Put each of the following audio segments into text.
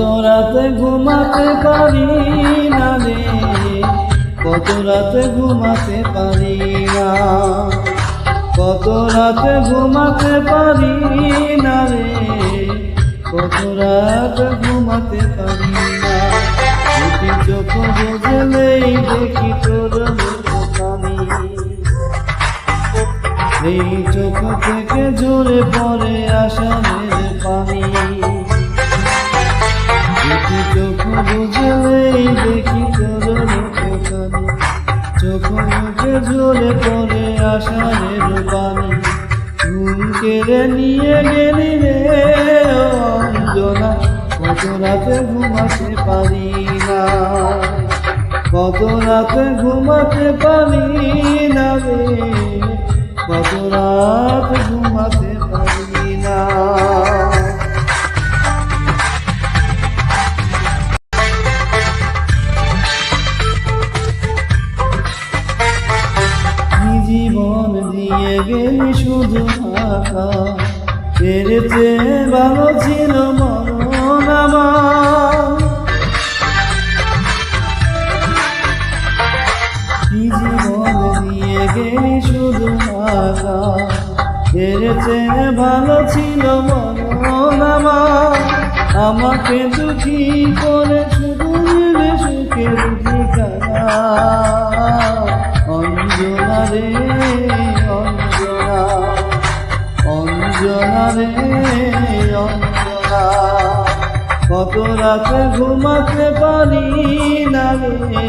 কত রাতে ঘুমাতে পারি না রে। কত রাতে ঘুমাতে পারি না। কত রাতে ঘুমাতে পারি না রে। কতরা ঘুমাতে পারি না। চোখ দেখি তোর মুখানি এই চোখ থেকে জোরে পরে আসামের গেলি রে রাতে ঘুমাতে পারি না। কত রাতে ঘুমাতে পারি না রে কত রাত ঘুমাতে পারি না। জীবন দিয়ে গেলি শুধু আঁকা পেরেছে ভালো ছিল জীবন দিয়ে গেলি শুধু আঁকা পেরেছে ভালো ছিল মরণ আমার। আমাকে দুঃখী করে অঞ্জনা কত রাতে ঘুমাতে পারি না রে।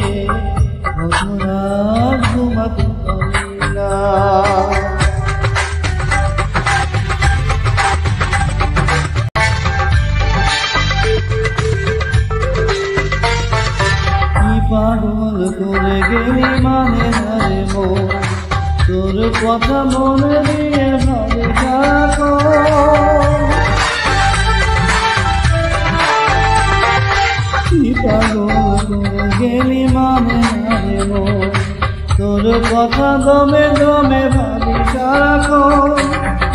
কত রাত ঘুমাতে পারি না। পাগল করে তোর কথা মনে দিয়ে ভাবে থাকো। গেলি মন তোর কথা দমে দমে ভাবি থাকো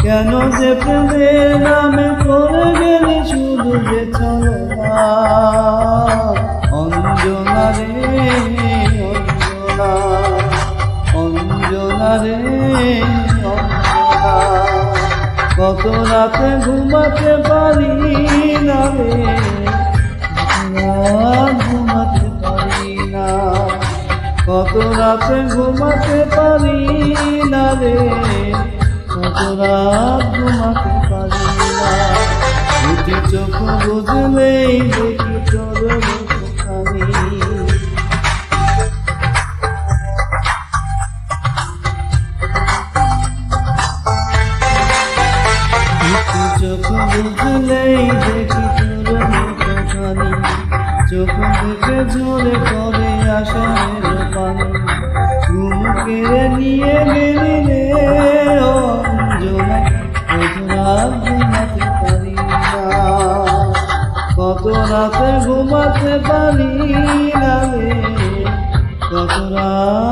কেন যে প্রেমের নামে করে গেলি শুধু যে চলো অঞ্জনা রে কত রাতে ঘুমাতে পারি না রে। ঘুমাতে পারি না। কত রাতে ঘুমাতে পারি না রে। কত রাত ঘুমাতে পারি না। দুটি চোখ বুঝলেই দেখি তোর বুঝলেই দেখি তোর মুখখানি চোখ দেখে ঝরে পড়ে আসামের পানি ঘুম কেড়ে নিয়ে গেলি রে অঞ্জনা ঘুমাতে কত রাতে ঘুমাতে পারি না রে কত রাত